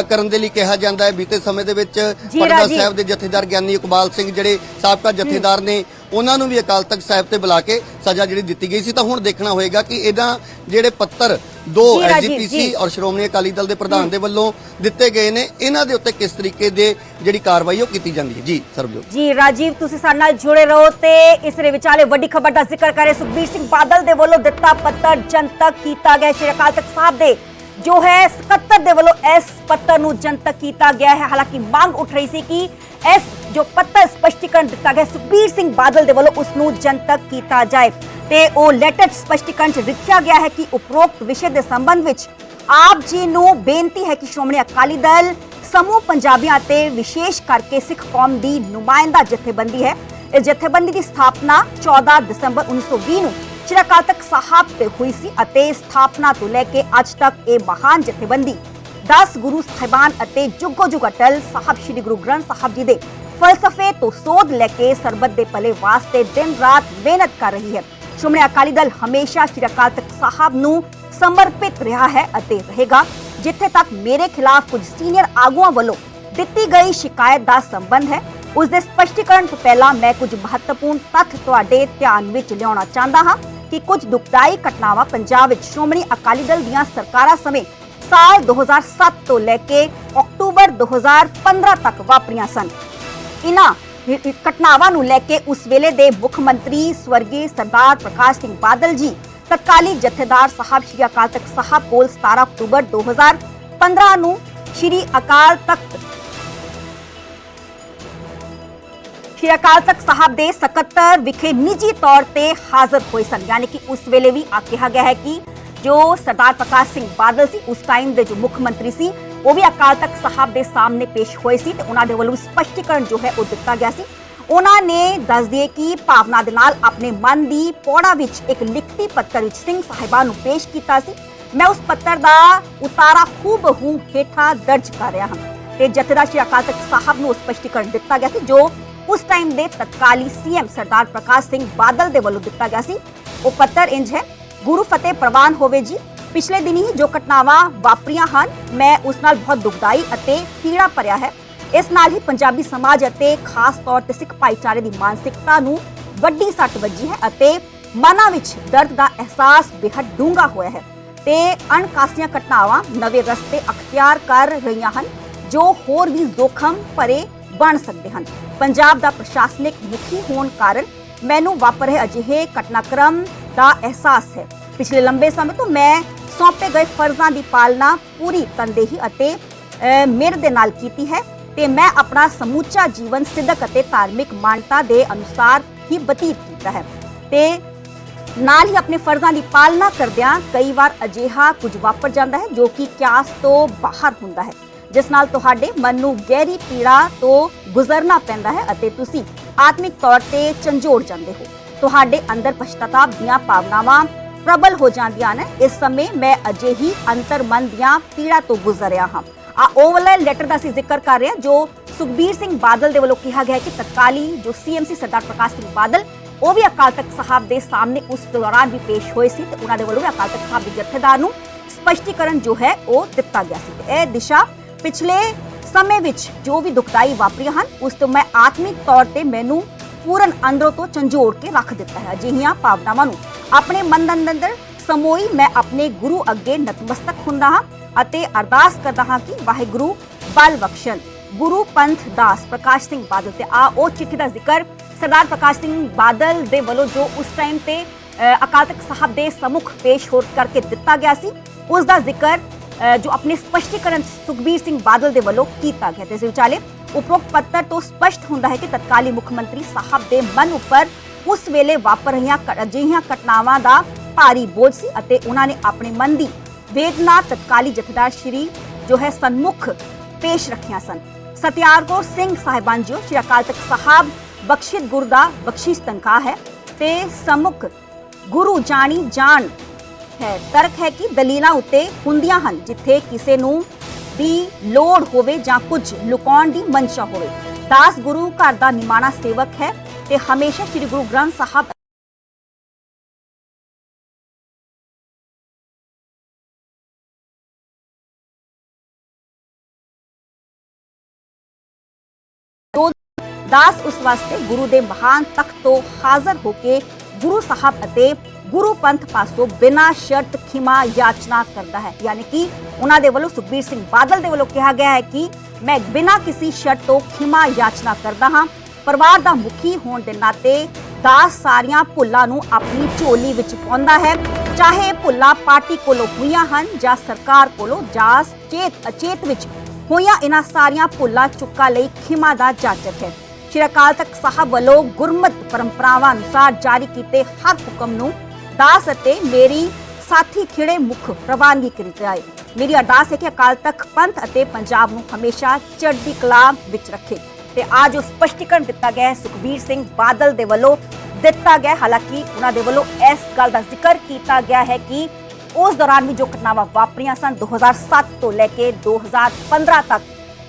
ਕਰਨ ਦੇ ਲਈ ਕਿਹਾ ਜਾਂਦਾ ਹੈ। ਬੀਤੇ ਸਮੇਂ ਦੇ ਵਿੱਚ ਰਾਜੀ। ਸਾਹਿਬ ਦੇ ਜਥੇਦਾਰ ਗਿਆਨੀ ਇਕਬਾਲ ਸਿੰਘ ਜਿਹੜੇ ਸਾਬਕਾ ਜਥੇਦਾਰ ਨੇ ਉਹਨਾਂ ਨੂੰ ਵੀ ਅਕਾਲ ਤਖਤ ਸਾਹਿਬ ਤੇ ਬੁਲਾ ਕੇ ਸਜ਼ਾ ਜਿਹੜੀ ਦਿੱਤੀ ਗਈ ਸੀ ਤਾਂ ਹੁਣ ਦੇਖਣਾ ਹੋਏਗਾ ਕਿ ਇਹਦਾ ਜਿਹੜੇ ਪੱਤਰ ਦੋ ਜੀ। ਔਰ ਸ਼੍ਰੋਮਣੀ ਅਕਾਲੀ ਦਲ ਦੇ ਪ੍ਰਧਾਨ ਦੇ ਵੱਲੋਂ ਦਿੱਤੇ ਗਏ ਨੇ ਇਹਨਾਂ ਦੇ ਉੱਤੇ ਕਿਸ ਤਰੀਕੇ ਦੇ ਜਿਹੜੀ ਕਾਰਵਾਈ ਉਹ ਕੀਤੀ ਜਾਂਦੀ ਹੈ? ਜੀ ਸਰਬਜੋਤ। ਜੀ ਰਾਜੀਵ ਤੁਸੀਂ ਸਾਡੇ ਨਾਲ ਜੁੜੇ ਰਹੋ ਤੇ ਇਸ ਦੇ ਵਿਚਾਲੇ ਵੱਡੀ ਖਬਰ ਦਾ ਜ਼ਿਕਰ ਕਰੇ ਸੁਖਬੀਰ ਸਿੰਘ ਬਾਦਲ ਦੇ ਵੱਲੋਂ ਦਿੱਤਾ ਪੱਤਰ ਜਨਤਕ ਕੀਤਾ ਗਿਆ ਸ਼੍ਰੀ ਅਕਾਲ ਤਖਤ ਸਾਹਿਬ ਦੇ ਜੋ ਹੈ ਸਕੱਤਰ ਦੇ ਵੱਲੋਂ ਇਸ ਪੱਤਰ ਨੂੰ ਜਨਤਕ ਕੀਤਾ ਗਿਆ ਹੈ। ਹਾਲਾਂਕਿ ਮੰਗ ਉੱਠ ਰਹੀ ਸੀ ਕਿ ਇਸ ਜੋ ਪੱਤਰ ਸਪਸ਼ਟੀਕਰਨ ਦਿੱਤਾ ਗਿਆ ਸੁਖਬੀਰ ਸਿੰਘ ਬਾਦਲ ਦੇ ਵੱਲੋਂ ਉਸ ਨੂੰ ਜਨਤਕ ਕੀਤਾ ਜਾਏ। ਤੇ ਉਹ ਲੈਟਰ ਸਪਸ਼ਟੀਕਰਨ ਚ ਲਿਖਿਆ ਗਿਆ ਹੈ ਕਿ ਉਪਰੋਕਤ ਵਿਸ਼ੇ ਦੇ ਸੰਬੰਧ ਵਿੱਚ ਆਪ ਜੀ ਨੂੰ ਬੇਨਤੀ ਹੈ ਕਿ ਸ਼੍ਰੋਮਣੀ ਅਕਾਲੀ ਦਲ, ਸਮੂਹ ਪੰਜਾਬੀਆਂ ਅਤੇ ਵਿਸ਼ੇਸ਼ ਕਰਕੇ ਸਿੱਖ ਕੌਮ ਦੀ ਨੁਮਾਇੰਦਾ ਜਥੇਬੰਦੀ ਹੈ। ਇਸ ਜਥੇਬੰਦੀ ਦੀ ਸਥਾਪਨਾ 14 ਦਸੰਬਰ 1920 ਨੂੰ ਸ਼੍ਰੀ ਅਕਾਲ ਤਖਤ ਸਾਹਿਬ ਤੇ ਹੋਈ ਸੀ ਅਤੇ ਸਥਾਪਨਾ ਤੋਂ ਲੈ ਕੇ ਅੱਜ ਤੱਕ ਇਹ ਮਹਾਨ ਜਥੇਬੰਦੀ 10 ਗੁਰੂ ਸਾਹਿਬਾਨ ਅਤੇ ਜੁਗੋ ਜੁਗ ਅਟਲ ਸਾਹਿਬ, ਸ੍ਰੀ ਗੁਰੂ ਗ੍ਰੰਥ ਸਾਹਿਬ ਜੀ ਦੇ ਫਲਸਫੇ ਤੋਂ ਸੋਧ ਲੈ ਕੇ ਸਰਬਤ ਦੇ ਭਲੇ ਵਾਸਤੇ ਦਿਨ ਰਾਤ ਮਿਹਨਤ ਕਰ ਰਹੀ ਹੈ ਸ਼੍ਰੋਮਣੀ ਅਕਾਲੀ ਦਲ ਹਮੇਸ਼ਾ ਸ਼੍ਰੀ ਅਕਾਲ ਤਖਤ ਸਾਹਿਬ ਨੂੰ ਸਮਰਪਿਤ ਰਿਹਾ ਹੈ ਅਤੇ ਰਹੇਗਾ ਜਿੱਥੇ ਤੱਕ ਮੇਰੇ ਖਿਲਾਫ ਕੁਝ ਸੀਨੀਅਰ ਆਗੂਆਂ ਵੱਲੋਂ ਦਿੱਤੀ ਗਈ ਸ਼ਿਕਾਇਤ ਦਾ ਸੰਬੰਧ ਹੈ ਉਸ ਦੇ ਸਪਸ਼ਟੀਕਰਨ ਤੋਂ ਪਹਿਲਾਂ ਮੈਂ ਕੁਝ ਮਹੱਤਵਪੂਰਨ ਤੱਥ ਤੁਹਾਡੇ ਧਿਆਨ ਵਿੱਚ ਲਿਆਉਣਾ ਚਾਹੁੰਦਾ ਹਾਂ ਕਿ ਕੁਝ ਦੁਖਦਾਈ ਘਟਨਾਵਾਂ ਪੰਜਾਬ ਵਿੱਚ ਸ਼੍ਰੋਮਣੀ ਅਕਾਲੀ ਦਲ ਦੀਆਂ ਸਰਕਾਰਾਂ ਸਮੇਂ ਸਾਲ 2007 ਤੋਂ ਲੈ ਕੇ ਅਕਤੂਬਰ 2015 ਤੱਕ ਵਾਪਰੀਆਂ ਸਨ ਇਨ੍ਹਾਂ ਘਟਨਾਵਾਂ ਨੂੰ ਲੈ ਕੇ ਉਸ ਵੇਲੇ ਦੇ ਮੁੱਖ ਮੰਤਰੀ ਸਵਰਗੀ ਸਰਦਾਰ ਪ੍ਰਕਾਸ਼ ਸਿੰਘ ਬਾਦਲ ਜੀ, ਤਤਕਾਲੀ ਜਥੇਦਾਰ ਸਾਹਿਬ ਸ਼੍ਰੀ ਅਕਾਲ ਤਖਤ ਸਾਹਿਬ ਕੋਲ 17 ਅਕਤੂਬਰ 2015 ਨੂੰ ਸ਼੍ਰੀ ਅਕਾਲ ਤਖਤ ਸ਼੍ਰੀ ਅਕਾਲ ਤਖਤ ਸਾਹਿਬ ਦੇ ਸਕੱਤਰ ਵਿਖੇ ਨਿੱਜੀ ਤੌਰ ਤੇ ਹਾਜ਼ਰ ਹੋਏ ਸਨ। ਯਾਨੀ ਕਿ ਉਸ ਵੇਲੇ ਵੀ ਆ ਕਿਹਾ ਗਿਆ ਹੈ ਕਿ ਜੋ ਸਰਦਾਰ ਪ੍ਰਕਾਸ਼ ਸਿੰਘ ਬਾਦਲ ਸੀ, ਉਸ ਟਾਈਮ ਦੇ ਜੋ ਮੁੱਖ ਮੰਤਰੀ ਸੀ ਉਹ ਵੀ ਅਕਾਲ ਤਖਤ ਸਾਹਿਬ ਦੇ ਸਾਹਮਣੇ ਪੇਸ਼ ਹੋਏ ਸੀ ਤੇ ਉਹਨਾਂ ਦੇ ਵੱਲੋਂ ਸਪਸ਼ਟੀਕਰਨ ਜੋ ਹੈ ਉਹ ਦਿੱਤਾ ਗਿਆ ਸੀ। ਉਹਨਾਂ ਨੇ ਦੱਸ ਦਈਏ ਕਿ ਭਾਵਨਾ ਦੇ ਨਾਲ ਆਪਣੇ ਮਨ ਦੀ ਪੌੜਾ ਵਿੱਚ ਇੱਕ ਲਿਖਤੀ ਪੱਤਰ ਵਿੱਚ ਸਿੰਘ ਸਾਹਿਬਾਨ ਨੂੰ ਪੇਸ਼ ਕੀਤਾ ਸੀ। ਮੈਂ ਉਸ ਪੱਤਰ ਦਾ ਉਤਾਰਾ ਖੂਬ ਹੂਬਹੂ ਹੇਠਾਂ ਦਰਜ ਕਰ ਰਿਹਾ ਹਾਂ ਤੇ ਜਥੇਦਾਰ ਸ਼੍ਰੀ ਅਕਾਲ ਤਖਤ ਸਾਹਿਬ ਨੂੰ ਸਪਸ਼ਟੀਕਰਨ ਦਿੱਤਾ ਗਿਆ ਸੀ, ਜੋ ਉਸ ਟਾਈਮ ਦੇ ਤਤਕਾਲੀ ਸੀਐਮ ਸਰਦਾਰ ਪ੍ਰਕਾਸ਼ ਸਿੰਘ ਬਾਦਲ ਦੇ ਵੱਲੋਂ ਦਿੱਤਾ ਗਿਆ ਸੀ। ਉਹ ਪੱਤਰ ਇੰਜ ਹੈ, ਗੁਰੂ ਫਤਿਹ ਪ੍ਰਵਾਨ ਹੋਵੇ ਜੀ। ਪਿਛਲੇ ਦਿਨੀ ਹੀ ਜੋ ਘਟਨਾਵਾਂ ਵਾਪਰੀਆਂ ਹਨ, ਮੈਂ ਉਸ ਨਾਲ ਬਹੁਤ ਦੁਖਦਾਈ ਅਤੇ ਪੀੜਾ ਭਰਿਆ ਹੈ। ਇਸ ਨਾਲ ਹੀ ਪੰਜਾਬੀ ਸਮਾਜ ਅਤੇ ਖਾਸ ਤੌਰ ਤੇ ਸਿੱਖ ਭਾਈਚਾਰੇ ਦੀ ਮਾਨਸਿਕਤਾ ਨੂੰ ਵੱਡੀ ਸੱਟ ਵੱਜੀ ਹੈ ਅਤੇ ਮਨਾਂ ਵਿੱਚ ਦਰਦ ਦਾ ਅਹਿਸਾਸ ਬੇਹੱਦ ਡੂੰਘਾ ਹੋਇਆ ਹੈ। ਤੇ ਅਣਕਾਸੀਆਂ ਘਟਨਾਵਾਂ ਨਵੇਂ ਰਸਤੇ ਅਖਤਿਆਰ ਕਰ ਰਹੀਆਂ ਹਨ, ਜੋ ਹੋਰ ਵੀ ਜ਼ੋਖਮ ਭਰੇ ਬਣ ਸਕਦੇ ਹਨ। ਪੰਜਾਬ ਦਾ ਪ੍ਰਸ਼ਾਸਨਿਕ ਮੁਖੀ ਹੋਣ ਕਾਰਨ ਮੈਨੂੰ ਵਾਪਰ ਰਹੇ ਅਜਿਹੇ ਘਟਨਾਕ੍ਰਮ ਦਾ ਅਹਿਸਾਸ ਹੈ। ਪਿਛਲੇ ਲੰਬੇ ਸਮੇਂ ਤੋਂ ਮੈਂ ਸੌਂਪੇ ਗਏ ਫਰਜ਼ਾਂ ਦੀ ਪਾਲਣਾ ਪੂਰੀ ਤਨਦੇਹੀ ਅਤੇ ਅਹ, ਦੇ ਨਾਲ ਕੀਤੀ ਹੈ ਤੇ ਮੈਂ ਆਪਣਾ ਸਮੂਚਾ ਜੀਵਨ ਸਿੱਧਕ ਅਤੇ ਧਾਰਮਿਕ ਮਾਨਤਾ ਦੇ ਅਨੁਸਾਰ ਹੀ ਬਤੀਤ ਕੀਤਾ ਹੈ। ਤੇ ਨਾਲ ਹੀ ਆਪਣੇ ਫਰਜ਼ਾਂ ਦੀ ਪਾਲਣਾ ਕਰਦਿਆਂ ਕਈ ਵਾਰ ਅਜਿਹਾ ਕੁਝ ਵਾਪਰ ਜਾਂਦਾ ਹੈ ਜੋ ਕਿ ਕਿਆਸ ਤੋਂ ਬਾਹਰ ਹੁੰਦਾ ਹੈ। ਜਿਸ ਨਾਲ ਤੁਹਾਡੇ ਮਨ ਨੂੰ ਗਹਿਰੀ ਪੀੜਾ ਤੋਂ ਗੁਜ਼ਰਨਾ ਪੈਂਦਾ ਹੈ ਅਤੇ ਤੁਸੀਂ ਆਤਮਿਕ ਤੌਰ ਤੇ ਝੰਜੋੜ ਜਾਂਦੇ ਹੋ। ਤੁਹਾਡੇ ਅੰਦਰ ਪਛਤਾਤਾਪ ਦੀਆਂ ਭਾਵਨਾਵਾਂ ਪ੍ਰਬਲ ਹੋ ਜਾਂਦੀਆਂ ਨੇ। ਇਸ ਸਮੇਂ ਮੈਂ ਅਜੇ ਹੀ ਅੰਤਰ ਦੀਆਂ ਪੀੜਾ ਤੋਂ ਗੁਜ਼ਰ ਰਿਹਾ ਹਾਂ। ਆ ਉਹ ਵਾਲਾ ਲੈਟਰ ਦਾ ਅਸੀਂ ਜ਼ਿਕਰ ਕਰ ਰਹੇ ਹਾਂ, ਜੋ ਸੁਖਬੀਰ ਸਿੰਘ ਬਾਦਲ ਦੇ ਵੱਲੋਂ ਕਿਹਾ ਗਿਆ ਹੈ ਕਿ ਤਤਕਾਲੀ ਜੋ ਸੀਐਮਸੀ ਸਰਦਾਰ ਪ੍ਰਕਾਸ਼ ਸਿੰਘ ਬਾਦਲ, ਉਹ ਵੀ ਅਕਾਲ ਤਖਤ ਸਾਹਿਬ ਦੇ ਸਾਹਮਣੇ ਉਸ ਦੌਰਾਨ ਵੀ ਪੇਸ਼ ਹੋਏ ਸੀ ਤੇ ਉਹਨਾਂ ਦੇ ਵੱਲੋਂ ਵੀ ਅਕਾਲ ਤਖਤ ਸਾਹਿਬ ਦੇ ਜਥੇਦਾਰ ਨੂੰ ਸਪਸ਼ਟੀਕਰਨ ਜੋ ਹੈ ਉਹ ਦਿੱਤਾ ਗਿਆ ਸੀ। ਇਹ ਦਿਸ਼ਾ ਪਿਛਲੇ ਸਮੇਂ ਵਿੱਚ ਜੋ ਵੀ ਦੁਖਦਾਈ ਵਾਪਰੀਆਂ ਹਨ, ਉਸ ਤੋਂ ਮੈਂ ਆਤਮਿਕ ਤੌਰ ਤੇ ਮੈਨੂੰ ਪੂਰਨ ਅੰਦਰੋਂ ਤੋਂ ਝੰਜੋੜ ਕੇ ਰੱਖ ਦਿੱਤਾ ਹੈ। ਅਜਿਹੀਆਂ ਭਾਵਨਾਵਾਂ ਨੂੰ ਆਪਣੇ ਮਨ ਦੇ ਅੰਦਰ ਸਮੋਈ ਮੈਂ ਆਪਣੇ ਗੁਰੂ ਅੱਗੇ ਨਤਮਸਤਕ ਹੁੰਦਾ ਹਾਂ ਅਤੇ ਅਰਦਾਸ ਕਰਦਾ ਹਾਂ ਕਿ ਵਾਹਿਗੁਰੂ ਬਲ ਬਖਸ਼ਣ। ਗੁਰੂ ਪੰਥ ਦਾਸ ਪ੍ਰਕਾਸ਼ ਸਿੰਘ ਬਾਦਲ ਤੇ ਆ ਉਹ ਚਿੱਠੀ ਦਾ ਜ਼ਿਕਰ ਸਰਦਾਰ ਪ੍ਰਕਾਸ਼ ਸਿੰਘ ਬਾਦਲ ਦੇ ਵੱਲੋਂ ਜੋ ਉਸ ਟਾਈਮ ਤੇ ਅਕਾਲ ਤਖਤ ਸਾਹਿਬ ਦੇ ਸਮੁਖ ਪੇਸ਼ ਹੋ ਕਰਕੇ ਦਿੱਤਾ ਗਿਆ ਸੀ, ਉਸ ਦਾ ਜ਼ਿਕਰ ਜੋ ਆਪਣੇ ਸਪਸ਼ਟੀਕਰਨ ਸੁਖਬੀਰ ਸਿੰਘ ਬਾਦਲ ਦੇ ਵੱਲੋਂ ਕੀਤਾ ਗਿਆ। ਤੇ ਇਸ ਵਿਚਾਲੇ ਉਪਰੋਕਤ ਪੱਤਰ ਤੋਂ ਸਪਸ਼ਟ ਹੁੰਦਾ ਹੈ ਕਿ ਤਤਕਾਲੀ ਮੁੱਖ ਮੰਤਰੀ ਸਾਹਿਬ ਦੇ ਮਨ ਉੱਪਰ ਉਸ ਵੇਲੇ ਵਾਪਰ ਰਹੀਆਂ ਅਜਿਹੀਆਂ ਘਟਨਾਵਾਂ ਦਾ ਭਾਰੀ ਬੋਝ ਸੀ ਅਤੇ ਉਹਨਾਂ ਨੇ ਆਪਣੇ ਮਨ ਦੀ ਵੇਦਨਾ ਤਤਕਾਲੀ ਜਥੇਦਾਰ ਸ਼੍ਰੀ ਜੋ ਹੈ ਸਨਮੁਖ ਪੇਸ਼ ਰੱਖੀਆਂ ਸਨ। ਸਤਿਆਰਗੌਰ ਸਿੰਘ ਸਾਹਿਬਾਨ ਜੀ ਸ਼੍ਰੀ ਅਕਾਲ ਤਖਤ ਸਾਹਿਬ, ਬਖਸ਼ਿਤ ਗੁਰੂ ਦਾ ਬਖਸ਼ਿਸ਼ ਤਨਖਾਹ ਹੈ ਤੇ ਸਮੁਖ ਗੁਰੂ ਜਾਣੀ ਜਾਣ ਹੈ। ਤਰਕ ਹੈ ਕਿ ਦਲੀਲਾਂ ਉੱਤੇ ਹੁੰਦੀਆਂ ਹਨ, ਜਿੱਥੇ ਕਿਸੇ ਨੂੰ ਦੀ ਲੋੜ ਹੋਵੇ ਜਾਂ ਕੁਝ ਲੁਕਾਉਣ ਦੀ ਮਨਸ਼ਾ ਹੋਵੇ। ਦਾਸ ਗੁਰੂ ਘਰ ਦਾ ਨਿਮਾਣਾ ਸੇਵਕ ਹੈ ਤੇ ਹਮੇਸ਼ਾ ਸ੍ਰੀ ਗੁਰੂ ਗ੍ਰੰਥ ਸਾਹਿਬ ਦਾਸ ਉਸ ਵਾਸਤੇ ਗੁਰੂ ਦੇ ਮਹਾਨ ਤਖਤ ਤੋਂ ਹਾਜ਼ਰ ਹੋ ਕੇ ਗੁਰੂ ਸਾਹਿਬ ਅਤੇ ਗੁਰੂ ਪੰਥ ਪਾਸੋਂ ਬਿਨਾਂ ਸ਼ਰਤ ਖਿਮਾ ਯਾਚਨਾ ਕਰਦਾ ਹੈ। ਯਾਨੀ ਕਿ ਉਹਨਾਂ ਦੇ ਵੱਲੋਂ ਸੁਖਬੀਰ ਸਿੰਘ ਬਾਦਲ ਦੇ ਵੱਲੋਂ ਕਿਹਾ ਗਿਆ ਹੈ ਕਿ ਮੈਂ ਬਿਨਾਂ ਕਿਸੇ ਸ਼ਰਤ ਤੋਂ ਖਿਮਾ ਯਾਚਨਾ ਕਰਦਾ ਹਾਂ। ਪਰਿਵਾਰ ਦਾ ਮੁਖੀ ਹੋਣ ਦੇ ਨਾਤੇ ਦਾਸ ਸਾਰੀਆਂ ਭੁੱਲਾਂ ਨੂੰ ਆਪਣੀ ਝੋਲੀ ਵਿੱਚ ਪਾਉਂਦਾ ਹੈ। ਚਾਹੇ ਭੁੱਲਾਂ ਪਾਰਟੀ ਕੋਲੋਂ ਹੋਈਆਂ ਹਨ ਜਾਂ ਸਰਕਾਰ ਕੋਲੋਂ ਜਾਂ ਚੇਤ ਅਚੇਤ ਵਿੱਚ ਹੋਈਆਂ ਇਹਨਾਂ ਸਾਰੀਆਂ ਭੁੱਲਾਂ ਚੁੱਕਾ ਲਈ ਖਿਮਾ ਦਾ ਜਾਚਕ ਹੈ। ਸ਼੍ਰੀ ਅਕਾਲ ਤਖਤ ਸਾਹਿਬ ਵੱਲੋਂ ਗੁਰਮਤ ਪਰੰਪਰਾਵਾਂ ਅਨੁਸਾਰ ਜਾਰੀ ਕੀਤੇ ਹਰ ਹੁਕਮ ਨੂੰ ਦਾਸ ਅਤੇ ਮੇਰੀ ਸਾਥੀ ਖਿੜੇ ਮੁਖ ਪ੍ਰਵਾਨਗੀ ਕੀਤੀ ਜਾਏ। ਮੇਰੀ ਅਰਦਾਸ ਹੈ ਕਿ ਅਕਾਲ ਤਖਤ, ਪੰਥ ਅਤੇ ਪੰਜਾਬ ਨੂੰ ਹਮੇਸ਼ਾ ਚੜ੍ਹਦੀ ਕਲਾ ਵਿੱਚ ਰੱਖੇ। ਤੇ ਆ ਜੋ ਸਪਸ਼ਟੀਕਰਨ ਦਿੱਤਾ ਗਿਆ ਹੈ, ਸੁਖਬੀਰ ਸਿੰਘ ਬਾਦਲ ਦੇ ਵੱਲੋਂ ਦਿੱਤਾ ਗਿਆ ਹਾਲਾਂਕਿ ਉਹਨਾਂ ਦੇ ਵੱਲੋਂ ਇਸ ਗੱਲ ਦਾ ਜ਼ਿਕਰ ਕੀਤਾ ਗਿਆ ਹੈ ਕਿ ਉਸ ਦੌਰਾਨ ਵੀ ਜੋ ਘਟਨਾਵਾਂ ਵਾਪਰੀਆਂ ਸਨ 2007 ਤੋਂ ਲੈ ਕੇ 2015 ਤੱਕ,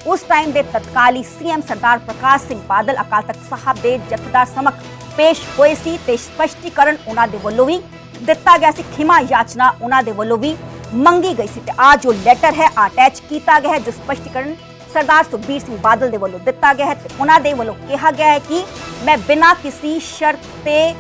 ਉਸ ਟਾਈਮ ਦੇ ਤਤਕਾਲੀ ਸੀਐਮ ਸਰਦਾਰ ਪ੍ਰਕਾਸ਼ ਸਿੰਘ ਬਾਦਲ ਅਕਾਲ ਤਖਤ ਸਾਹਿਬ ਦੇ ਜਥੇਦਾਰ ਸਮਕ ਪੇਸ਼ ਹੋਏ ਸੀ ਤੇ ਸਪਸ਼ਟੀਕਰਨ ਉਹਨਾਂ ਦੇ ਵੱਲੋਂ ਵੀ ਦਿੱਤਾ ਗਿਆ ਸੀ। ਖਿਮਾ ਯਾਚਨਾ ਉਹਨਾਂ ਦੇ ਵੱਲੋਂ ਵੀ ਮੰਗੀ ਗਈ ਸੀ ਤੇ ਆ ਜੋ ਲੈਟਰ ਹੈ ਅਟੈਚ ਕੀਤਾ ਗਿਆ ਹੈ, ਜੋ ਸਪਸ਼ਟੀਕਰਨ ਸਰਦਾਰ ਸੁਖਬੀਰ ਸਿੰਘ ਬਾਦਲ ਦੇ ਵੱਲੋਂ ਦਿੱਤਾ ਗਿਆ ਹੈ ਤੇ ਉਹਨਾਂ ਦੇ ਵੱਲੋਂ ਕਿਹਾ ਗਿਆ ਹੈ ਕਿ ਮੈਂ ਬਿਨਾਂ ਕਿਸੇ ਸ਼ਰਤ ਤੇ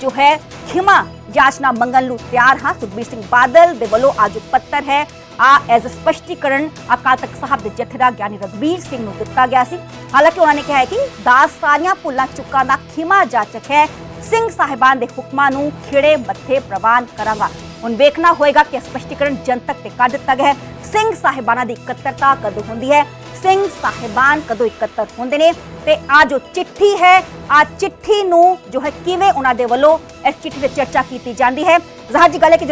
ਜੋ ਹੈ, ਖਿਮਾ ਯਾਚਨਾ ਮੰਗਣ ਨੂੰ ਤਿਆਰ ਹਾਂ। ਸੁਖਬੀਰ ਸਿੰਘ ਬਾਦਲ ਦੇ ਵੱਲੋਂ ਅੱਜ ਪੱਤਰ ਹੈ ਆ ਐਜ਼ ਅ ਸਪਸ਼ਟੀਕਰਨ ਅਕਾਲ ਤਖਤ ਸਾਹਿਬ ਦੇ ਜਥੇਦਾਰ ਗਿਆਨੀ ਰਗਵੀਰ ਸਿੰਘ ਨੂੰ ਦਿੱਤਾ ਗਿਆ ਸੀ। ਹਾਲਾਂਕਿ ਉਹਨਾਂ ਨੇ ਕਿਹਾ ਹੈ ਕਿ ਦਾਸ ਸਾਰੀਆਂ ਭੁੱਲਾਂ ਚੁੱਕਾਂ ਦਾ ਖਿਮਾ ਜਾਚਕ ਹੈ। ਸਿੰਘ ਸਾਹਿਬਾਨ ਦੇ ਹੁਕਮਾਂ ਨੂੰ ਖਿੜੇ ਮੱਥੇ ਪ੍ਰਵਾਨ ਕਰਾਂਗਾ। ਹੁਣ ਵੇਖਣਾ ਹੋਏਗਾ ਕਿ ਸਪਸ਼ਟੀਕਰਨ ਜਨਤਕ ਤੇ ਕੱਢ ਦਿੱਤਾ ਗਿਆ ਹੈ। ਸਿੰਘ ਸਾਹਿਬਾਨਾਂ ਦੀ ਇਕੱਤਰਤਾ ਕਦੋਂ ਹੁੰਦੀ ਹੈ? ਸਿੰਘ ਸਾਹਿਬਾਨ ਕਦੋਂ ਇਕੱਤਰ ਹੁੰਦੇ ਨੇ? ਤੇ ਆ ਜੋ ਚਿੱਠੀ ਹੈ, ਆ ਚਿੱਠੀ ਨੂੰ ਜੋ ਹੈ ਕਿਵੇਂ ਉਹਨਾਂ ਦੇ ਵੱਲੋਂ ਇਸ ਚਿੱਠੀ ਤੇ ਚਰਚਾ ਕੀਤੀ ਜਾਂਦੀ ਹੈ? ਜ਼ਾਹਰ ਜੀ, ਗੱਲ ਹੈ ਕਿ